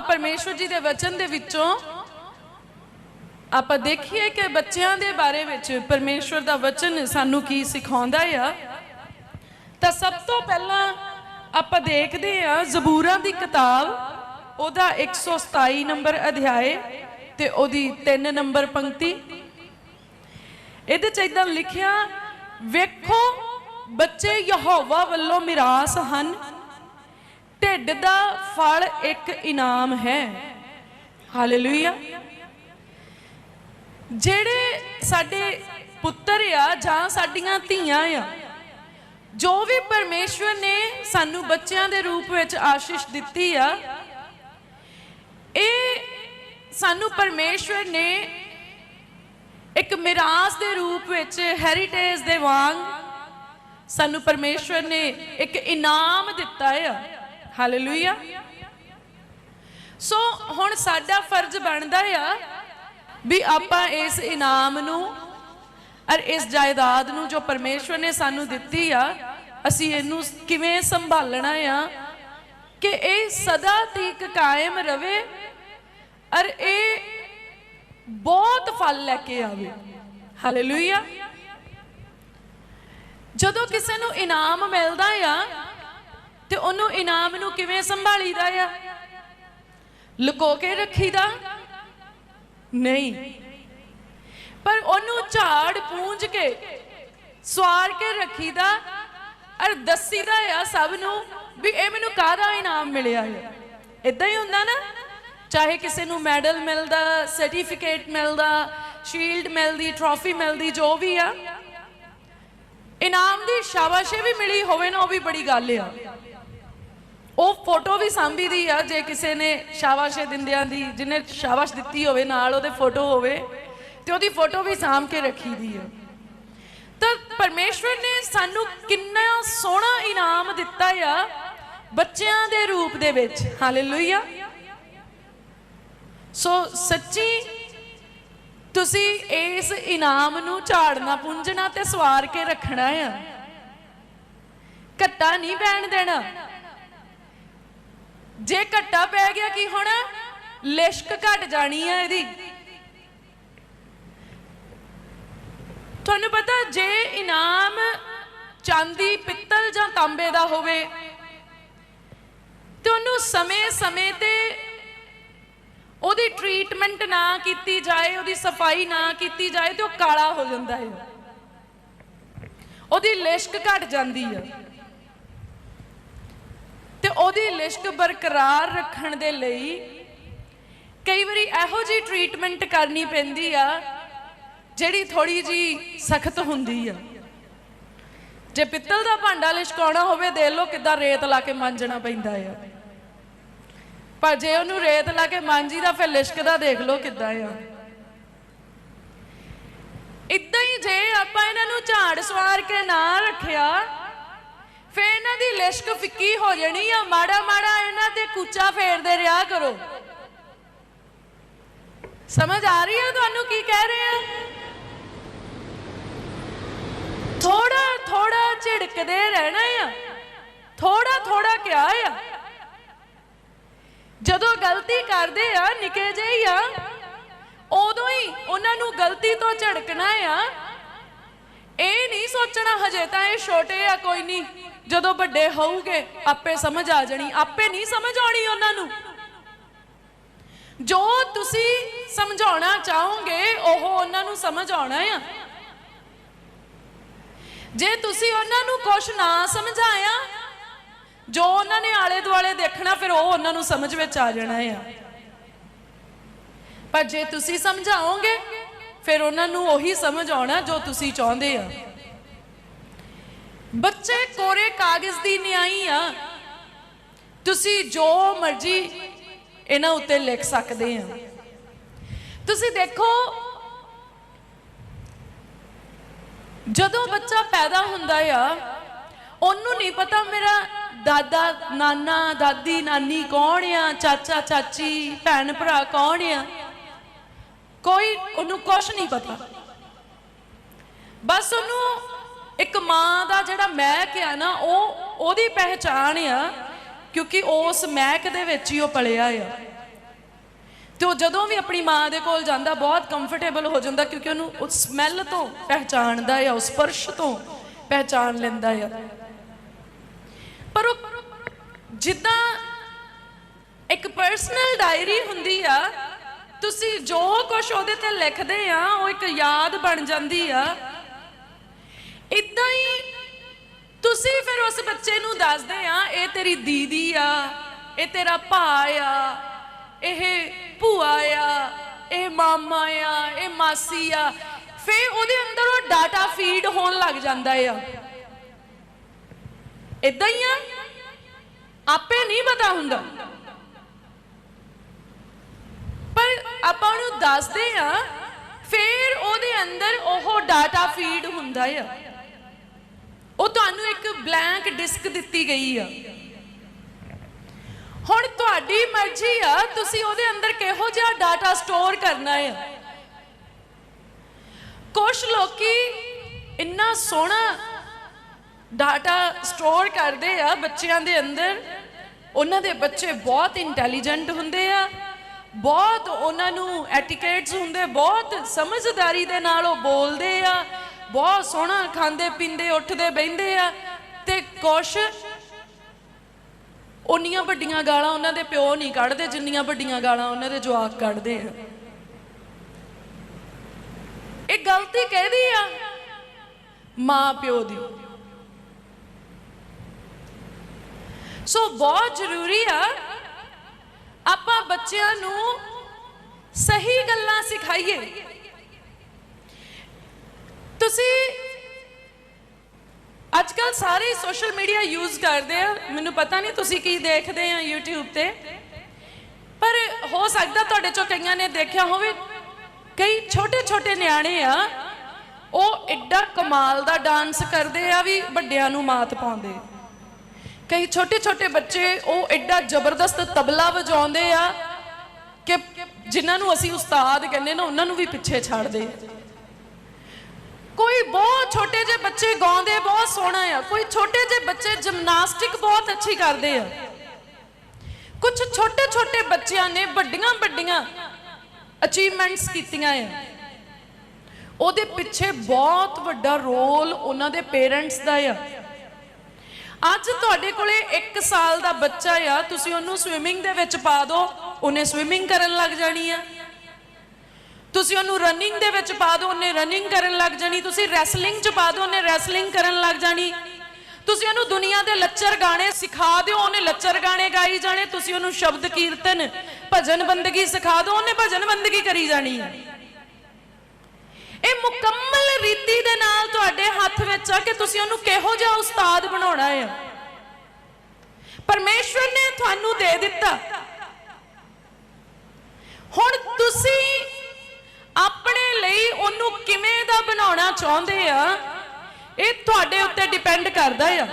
ਆਪਾਂ ਪਰਮੇਸ਼ਵਰ ਜੀ ਦੇ ਵਚਨ ਦੇ ਵਿੱਚੋਂ ਆਪਾਂ ਦੇਖੀਏ ਕਿ ਬੱਚਿਆਂ ਦੇ ਬਾਰੇ ਵਿੱਚ ਪਰਮੇਸ਼ਵਰ ਦਾ ਵਚਨ ਸਾਨੂੰ ਕੀ ਸਿਖਾਉਂਦਾ ਆ, ਤਾਂ ਸਭ ਤੋਂ ਪਹਿਲਾਂ ਆਪਾਂ ਦੇਖਦੇ ਆ ਜ਼ਬੂਰਾਂ ਦੀ ਕਿਤਾਬ, ਉਹਦਾ 127 ਨੰਬਰ ਅਧਿਆਏ ਤੇ ਉਹਦੀ 3 ਨੰਬਰ ਪੰਕਤੀ। ਇਹਦੇ ਚ ਇਦਾਂ ਲਿਖਿਆ, ਵੇਖੋ, ਬੱਚੇ ਯਹੋਵਾ ਵੱਲੋਂ ਮਿਰਾਸ ਹਨ ਢਿੱਡ ਦਾ ਫਲ ਇੱਕ ਇਨਾਮ ਹੈ। ਹਾਲੇਲੂਇਆ। ਜਿਹੜੇ ਸਾਡੇ ਪੁੱਤਰ ਆ ਜਾਂ ਸਾਡੀਆਂ ਧੀਆਂ ਆ, ਜੋ ਵੀ ਪਰਮੇਸ਼ਵਰ ਨੇ ਸਾਨੂੰ ਬੱਚਿਆਂ ਦੇ ਰੂਪ ਵਿੱਚ ਆਸ਼ੀਸ਼ ਦਿੱਤੀ ਆ, ਇਹ ਸਾਨੂੰ ਪਰਮੇਸ਼ਵਰ ਨੇ ਇੱਕ ਮਿਰਾਸ ਦੇ ਰੂਪ ਵਿੱਚ ਹੈਰੀਟੇਜ ਦੇ ਵਾਂਗ ਸਾਨੂੰ ਪਰਮੇਸ਼ਵਰ ਨੇ ਇੱਕ ਇਨਾਮ ਦਿੱਤਾ ਆ। ਹਾਲੇਲੂਇਆ ਸੋ ਹੁਣ ਸਾਡਾ ਫਰਜ਼ ਬਣਦਾ ਆ ਵੀ ਆਪਾਂ ਇਸ ਇਨਾਮ ਨੂੰ ਔਰ ਇਸ ਜਾਇਦਾਦ ਨੂੰ ਜੋ ਪਰਮੇਸ਼ਵਰ ਨੇ ਸਾਨੂੰ ਦਿੱਤੀ ਆ, ਅਸੀਂ ਇਹਨੂੰ ਕਿਵੇਂ ਸੰਭਾਲਣਾ ਆ ਕਿ ਇਹ ਸਦਾ ਤੀਕ ਕਾਇਮ ਰਵੇ ਔਰ ਇਹ ਬਹੁਤ ਫਲ ਲੈ ਕੇ ਆਵੇ। ਹਾਲੇਲੂਇਆ ਜਦੋਂ ਕਿਸੇ ਨੂੰ ਇਨਾਮ ਮਿਲਦਾ ਆ ਤੇ ਉਹਨੂੰ ਇਨਾਮ ਨੂੰ ਕਿਵੇਂ ਸੰਭਾਲੀਦਾ ਆ? ਲੁਕੋ ਕੇ ਰੱਖੀਦਾ? ਨਹੀਂ। ਪਰ ਉਹਨੂੰ ਝਾੜ ਪੂੰਝ ਕੇ, ਸਵਾਰ ਕੇ ਰੱਖੀਦਾ ਔਰ ਦੱਸੀਦਾ ਆ ਸਭ ਨੂੰ ਵੀ ਇਹ ਮੈਨੂੰ ਕਾਹਦਾ ਇਨਾਮ ਮਿਲਿਆ ਹੈ ਇਦਾਂ ਹੀ ਹੁੰਦਾ ਨਾ, ਚਾਹੇ ਕਿਸੇ ਨੂੰ ਮੈਡਲ ਮਿਲਦਾ, ਸਰਟੀਫਿਕੇਟ ਮਿਲਦਾ, ਸ਼ੀਲਡ ਮਿਲਦੀ, ਟਰੋਫੀ ਮਿਲਦੀ, ਜੋ ਵੀ ਆ। ਇਨਾਮ ਦੀ ਸ਼ਾਬਾਸ਼ੇ ਵੀ ਮਿਲੀ ਹੋਵੇ ਨਾ, ਉਹ ਵੀ ਬੜੀ ਗੱਲ ਆ। ਉਹ ਫੋਟੋ ਵੀ ਸਾਂਭੀ ਦੀ ਆ, ਜੇ ਕਿਸੇ ਨੇ ਸ਼ਾਬਾਸ਼ੇ ਦਿੰਦਿਆਂ ਦੀ, ਜਿਹਨੇ ਸ਼ਾਬਾਸ਼ ਦਿੱਤੀ ਹੋਵੇ, ਨਾਲ ਉਹਦੇ ਫੋਟੋ ਹੋਵੇ, ਤੇ ਉਹਦੀ ਫੋਟੋ ਵੀ ਸਾਂਭ ਕੇ ਰੱਖੀ ਦੀ ਆ। ਤਾਂ ਪਰਮੇਸ਼ਵਰ ਨੇ ਸਾਨੂੰ ਕਿੰਨਾ ਸੋਹਣਾ ਇਨਾਮ ਦਿੱਤਾ ਆ, ਬੱਚਿਆਂ ਦੇ ਰੂਪ ਦੇ ਵਿੱਚ। ਹਾਲੇਲੂਇਆ ਸੋ ਸੱਚੀ ਤੁਸੀਂ ਇਸ ਇਨਾਮ ਨੂੰ ਝਾੜਨਾ, ਪੁੰਝਣਾ ਤੇ ਸਵਾਰ ਕੇ ਰੱਖਣਾ ਆ। ਘੱਟਾ ਨਹੀਂ ਪੈਣ ਦੇਣਾ। ਜੇ ਘੱਟਾ ਪੈ ਗਿਆ ਕੀ ਹੁਣ? ਲਿਸ਼ਕ ਘਟ ਜਾਣੀ ਆ ਇਹਦੀ। ਤੁਹਾਨੂੰ ਪਤਾ ਜੇ ਇਨਾਮ ਚਾਂਦੀ, ਪਿੱਤਲ ਜਾਂ ਤਾਂਬੇ ਦਾ ਹੋਵੇ, ਤੇ ਉਹਨੂੰ ਸਮੇਂ-ਸਮੇਂ ਤੇ ਉਹਦੀ ਟ੍ਰੀਟਮੈਂਟ ਨਾ ਕੀਤੀ ਜਾਏ, ਉਹਦੀ ਸਫ਼ਾਈ ਨਾ ਕੀਤੀ ਜਾਏ, ਤੇ ਉਹ ਕਾਲਾ ਹੋ ਜਾਂਦਾ ਹੈ। ਉਹਦੀ ਲਿਸ਼ਕ ਘਟ ਜਾਂਦੀ ਹੈ ਉਹਦੀ ਲਿਸ਼ਕ ਬਰਕਰਾਰ ਰੱਖਣ ਦੇ ਲਈ ਕਈ ਵਾਰੀ ਇਹੋ ਜੀ ਟ੍ਰੀਟਮੈਂਟ ਕਰਨੀ ਪੈਂਦੀ ਆ, ਜਿਹੜੀ ਥੋੜੀ ਜੀ ਸਖਤ ਹੁੰਦੀ ਆ। ਜੇ ਪਿੱਤਲ ਦਾ ਭਾਂਡਾ ਲਿਸ਼ਕਾਉਣਾ ਹੋਵੇ, ਦੇਖ ਲਓ ਕਿੱਦਾਂ ਰੇਤ ਲਾ ਕੇ ਮਾਂਜਣਾ ਪੈਂਦਾ ਆ। ਪਰ ਜੇ ਉਹਨੂੰ ਰੇਤ ਲਾ ਕੇ ਮਾਂਜੀ ਦਾ, ਫਿਰ ਲਿਸ਼ਕਦਾ ਦੇਖ ਲਓ ਕਿੱਦਾਂ ਆ। ਇਦਾਂ ਹੀ ਜੇ ਆਪਾਂ ਇਹਨਾਂ ਨੂੰ ਝਾੜ ਸਵਾਰ ਕੇ ਨਾ ਰੱਖਿਆ, ਫਿਰ ਇਹਨਾਂ ਲਿਸ਼ਕ ਫਿੱਕੀ ਹੋ ਜਾਣੀ ਆ, ਮਾੜਾ ਮਾੜਾ ਇਹਨਾਂ ਤੇ ਕੂਚਾ ਫੇਰਦੇ ਰਿਹਾ ਕਰੋ। ਸਮਝ ਆ ਰਹੀ ਹੈ ਤੁਹਾਨੂੰ ਕੀ ਕਹਿ ਰਹੇ ਆ? ਥੋੜਾ ਥੋੜਾ ਝਿੜਕਦੇ ਰਹਿਣਾ ਆ। ਥੋੜਾ ਥੋੜਾ ਕਿਹਾ ਆ। ਜਦੋਂ ਗਲਤੀ ਕਰਦੇ ਆ, ਨਿੱਕੇ ਜਿਹੀ ਆ, ਉਦੋਂ ਹੀ ਉਹਨਾਂ ਨੂੰ ਗਲਤੀ ਤੋਂ ਝੜਕਣਾ ਆ। ਇਹ ਨਹੀਂ ਸੋਚਣਾ ਹਜੇ ਤਾਂ ਇਹ ਛੋਟੇ ਆ, ਕੋਈ ਨਹੀਂ। ਜਦੋਂ ਵੱਡੇ ਹੋਊਗੇ, ਆਪੇ ਸਮਝ ਆ ਜਾਣੀ, ਆਪੇ ਨਹੀਂ ਸਮਝ ਆਉਣੀ ਉਹਨਾਂ ਨੂੰ। ਜੋ ਤੁਸੀਂ ਸਮਝਾਉਣਾ ਚਾਹੋਗੇ, ਉਹ ਉਹਨਾਂ ਨੂੰ ਸਮਝ ਆਉਣਾ ਆ। ਜੇ ਤੁਸੀਂ ਉਹਨਾਂ ਨੂੰ ਕੁਝ ਨਾ ਸਮਝਾਇਆ, ਜੋ ਉਹਨਾਂ ਨੇ ਆਲੇ ਦੁਆਲੇ ਦੇਖਣਾ, ਫਿਰ ਉਹ ਉਹਨਾਂ ਨੂੰ ਸਮਝ ਵਿੱਚ ਆ ਜਾਣਾ ਆ। ਪਰ ਜੇ ਤੁਸੀਂ ਸਮਝਾਓਗੇ, ਫਿਰ ਉਹਨਾਂ ਨੂੰ ਉਹੀ ਸਮਝ ਆਉਣਾ ਜੋ ਤੁਸੀਂ ਚਾਹੁੰਦੇ ਆ। ਬੱਚੇ ਕੋਰੇ ਕਾਗਜ਼ ਦੀ ਨਿਆਈ ਆ। ਤੁਸੀਂ ਜੋ ਮਰਜ਼ੀ ਇਹਨਾਂ ਉੱਤੇ ਲਿਖ ਸਕਦੇ ਆ। ਤੁਸੀਂ ਦੇਖੋ, ਜਦੋਂ ਬੱਚਾ ਪੈਦਾ ਹੁੰਦਾ ਆ, ਉਹਨੂੰ ਨਹੀਂ ਪਤਾ ਮੇਰਾ ਦਾਦਾ, ਨਾਨਾ, ਦਾਦੀ, ਨਾਨੀ ਕੌਣ ਆ, ਚਾਚਾ, ਚਾਚੀ, ਭੈਣ, ਭਰਾ ਕੌਣ ਆ, ਕੋਈ ਉਹਨੂੰ ਕੁਝ ਨਹੀਂ ਪਤਾ। ਬਸ ਉਹਨੂੰ ਇੱਕ ਮਾਂ ਦਾ ਜਿਹੜਾ ਮਹਿਕ ਆ ਨਾ, ਉਹ ਉਹਦੀ ਪਹਿਚਾਣ ਆ, ਕਿਉਂਕਿ ਉਸ ਮਹਿਕ ਦੇ ਵਿੱਚ ਹੀ ਉਹ ਪਲਿਆ ਆ। ਤੇ ਉਹ ਜਦੋਂ ਵੀ ਆਪਣੀ ਮਾਂ ਦੇ ਕੋਲ ਜਾਂਦਾ, ਬਹੁਤ ਕੰਫਰਟੇਬਲ ਹੋ ਜਾਂਦਾ, ਕਿਉਂਕਿ ਉਹਨੂੰ ਉਸ ਸਮੈਲ ਤੋਂ ਪਹਿਚਾਣਦਾ ਆ, ਉਸ ਪਰਸ਼ ਤੋਂ ਪਹਿਚਾਣ ਲੈਂਦਾ ਆ। ਪਰ ਉਹ ਜਿੱਦਾਂ ਇੱਕ ਪਰਸਨਲ ਡਾਇਰੀ ਹੁੰਦੀ ਆ, ਤੁਸੀਂ ਜੋ ਕੁਝ ਉਹਦੇ ਤੇ ਲਿਖਦੇ ਆ, ਉਹ ਇੱਕ ਯਾਦ ਬਣ ਜਾਂਦੀ ਆ। ਇਦਾਂ ਹੀ ਤੁਸੀਂ ਫਿਰ ਉਸ ਬੱਚੇ ਨੂੰ ਦੱਸਦੇ ਆ, ਇਹ ਤੇਰੀ ਦੀਦੀ ਆ, ਇਹ ਤੇਰਾ ਭਾ ਆ, ਇਹ ਭੂਆ ਆ, ਇਹ ਮਾਮਾ ਆ, ਇਹ ਮਾਸੀ ਆ, ਫਿਰ ਉਹਦੇ ਅੰਦਰ ਉਹ ਡਾਟਾ ਫੀਡ ਹੋਣ ਲੱਗ ਜਾਂਦਾ ਆ। ਇਦਾਂ ਹੀ ਆ, ਆਪੇ ਨਹੀਂ ਪਤਾ ਹੁੰਦਾ। ਪਰ ਆਪਾਂ ਉਹਨੂੰ ਦੱਸਦੇ ਆ, ਫੇਰ ਉਹਦੇ ਅੰਦਰ ਉਹ ਡਾਟਾ ਫੀਡ ਹੁੰਦਾ ਆ। ਉਹ ਤੁਹਾਨੂੰ ਇੱਕ ਬਲੈਂਕ ਡਿਸਕ ਦਿੱਤੀ ਗਈ ਆ। ਹੁਣ ਤੁਹਾਡੀ ਮਰਜ਼ੀ ਆ, ਤੁਸੀਂ ਉਹਦੇ ਅੰਦਰ ਕਿਹੋ ਜਿਹਾ ਡਾਟਾ ਸਟੋਰ ਕਰਨਾ ਹੈ ਕੁਝ ਲੋਕੀ ਇੰਨਾ ਸੋਹਣਾ ਡਾਟਾ ਸਟੋਰ ਕਰਦੇ ਆ ਬੱਚਿਆਂ ਦੇ ਅੰਦਰ। ਉਹਨਾਂ ਦੇ ਬੱਚੇ ਬਹੁਤ ਇੰਟੈਲੀਜੈਂਟ ਹੁੰਦੇ ਆ, ਬਹੁਤ ਉਹਨਾਂ ਨੂੰ ਐਟੀਕੇਟਸ ਹੁੰਦੇ, ਬਹੁਤ ਸਮਝਦਾਰੀ ਦੇ ਨਾਲ ਉਹ ਬੋਲਦੇ ਆ। ਬਹੁਤ ਸੋਹਣਾ ਖਾਂਦੇ, ਪੀਂਦੇ, ਉੱਠਦੇ, ਬਹਿੰਦੇ ਆ। ਤੇ ਕੁਛ ਉਨੀਆਂ ਵੱਡੀਆਂ ਗਾਲਾਂ ਉਹਨਾਂ ਦੇ ਪਿਓ ਨਹੀਂ ਕੱਢਦੇ, ਜਿੰਨੀਆਂ ਵੱਡੀਆਂ ਗਾਲਾਂ ਉਹਨਾਂ ਦੇ ਜਵਾਕ ਕੱਢਦੇ ਆ। ਇਹ ਗਲਤੀ ਕਿਹਦੀ ਆ ਮਾਂ ਪਿਓ ਦੀ। ਸੋ ਬਹੁਤ ਜ਼ਰੂਰੀ ਆ ਆਪਾਂ ਬੱਚਿਆਂ ਨੂੰ ਸਹੀ ਗੱਲਾਂ ਸਿਖਾਈਏ। ਤੁਸੀਂ ਅੱਜ ਕੱਲ ਸਾਰੇ ਸੋਸ਼ਲ ਮੀਡੀਆ ਯੂਜ਼ ਕਰਦੇ ਆ। ਮੈਨੂੰ ਪਤਾ ਨਹੀਂ ਤੁਸੀਂ ਕੀ ਦੇਖਦੇ ਆ YouTube ਤੇ। ਪਰ ਹੋ ਸਕਦਾ ਤੁਹਾਡੇ ਚੋਂ ਕਈਆਂ ਨੇ ਦੇਖਿਆ ਹੋਵੇ, ਕਈ ਛੋਟੇ ਛੋਟੇ ਨਿਆਣੇ ਆ, ਉਹ ਐਡਾ ਕਮਾਲ ਦਾ ਡਾਂਸ ਕਰਦੇ ਆ ਵੀ ਵੱਡਿਆਂ ਨੂੰ ਮਾਤ ਪਾਉਂਦੇ। ਕਈ ਛੋਟੇ ਛੋਟੇ ਬੱਚੇ ਉਹ ਐਡਾ ਜ਼ਬਰਦਸਤ ਤਬਲਾ ਵਜਾਉਂਦੇ ਆ ਕਿ ਜਿਨ੍ਹਾਂ ਨੂੰ ਅਸੀਂ ਉਸਤਾਦ ਕਹਿੰਦੇ ਨਾ, ਉਹਨਾਂ ਨੂੰ ਵੀ ਪਿੱਛੇ ਛੱਡਦੇ ਕੋਈ ਬਹੁਤ ਛੋਟੇ ਜਿਹੇ ਬੱਚੇ ਗਾਉਂਦੇ, ਬਹੁਤ ਸੋਹਣਾ ਆ। ਕੋਈ ਛੋਟੇ ਜਿਹੇ ਬੱਚੇ ਜਿਮਨਾਸਟਿਕ ਬਹੁਤ ਅੱਛੀ ਕਰਦੇ ਆ। ਕੁਝ ਛੋਟੇ ਛੋਟੇ ਬੱਚਿਆਂ ਨੇ ਵੱਡੀਆਂ ਵੱਡੀਆਂ ਅਚੀਵਮੈਂਟਸ ਕੀਤੀਆਂ ਆ। ਉਹਦੇ ਪਿੱਛੇ ਬਹੁਤ ਵੱਡਾ ਰੋਲ ਉਹਨਾਂ ਦੇ ਪੇਰੈਂਟਸ ਦਾ ਆ। ਅੱਜ ਤੁਹਾਡੇ ਕੋਲੇ 1 ਸਾਲ ਦਾ ਬੱਚਾ ਆ, ਤੁਸੀਂ ਉਹਨੂੰ ਸਵਿਮਿੰਗ ਦੇ ਵਿੱਚ ਪਾ ਦਿਓ ਉਹਨੇ ਸਵਿਮਿੰਗ ਕਰਨ ਲੱਗ ਜਾਣੀ ਆ। ਤੁਸੀਂ ਉਹਨੂੰ ਰਨਿੰਗ ਦੇ ਵਿੱਚ ਪਾ ਦਿਓ, ਉਹਨੇ ਰਨਿੰਗ ਕਰਨ ਲੱਗ ਜਾਣੀ। ਤੁਸੀਂ ਰੈਸਲਿੰਗ 'ਚ ਪਾ ਦਿਓ, ਉਹਨੇ ਰੈਸਲਿੰਗ ਕਰਨ ਲੱਗ ਜਾਣੀ। ਤੁਸੀਂ ਉਹਨੂੰ ਦੁਨੀਆ ਦੇ ਲੱਚਰ ਗਾਣੇ ਸਿਖਾ ਦਿਓ, ਉਹਨੇ ਲੱਚਰ ਗਾਣੇ ਗਾਈ ਜਾਣੇ। ਤੁਸੀਂ ਉਹਨੂੰ ਸ਼ਬਦ ਕੀਰਤਨ, ਭਜਨ ਬੰਦਗੀ ਸਿਖਾ ਦਿਓ, ਉਹਨੇ ਭਜਨ ਬੰਦਗੀ ਕਰੀ ਜਾਣੀ। ਇਹ ਮੁਕੰਮਲ ਰੀਤੀ ਦੇ ਨਾਲ ਤੁਹਾਡੇ ਹੱਥ ਵਿੱਚ ਆ ਕਿ ਤੁਸੀਂ ਉਹਨੂੰ ਕਿਹੋ ਜਿਹਾ ਉਸਤਾਦ ਬਣਾਉਣਾ ਹੈ। ਪਰਮੇਸ਼ਵਰ ਨੇ ਤੁਹਾਨੂੰ ਦੇ ਦਿੱਤਾ। ਹੁਣ ਤੁਸੀਂ ਲਈ ਉਹਨੂੰ ਕਿਵੇਂ ਦਾ ਬਣਾਉਣਾ ਚਾਹੁੰਦੇ ਆ ਇਹ ਤੁਹਾਡੇ ਉੱਤੇ ਡਿਪੈਂਡ ਕਰਦਾ ਆ।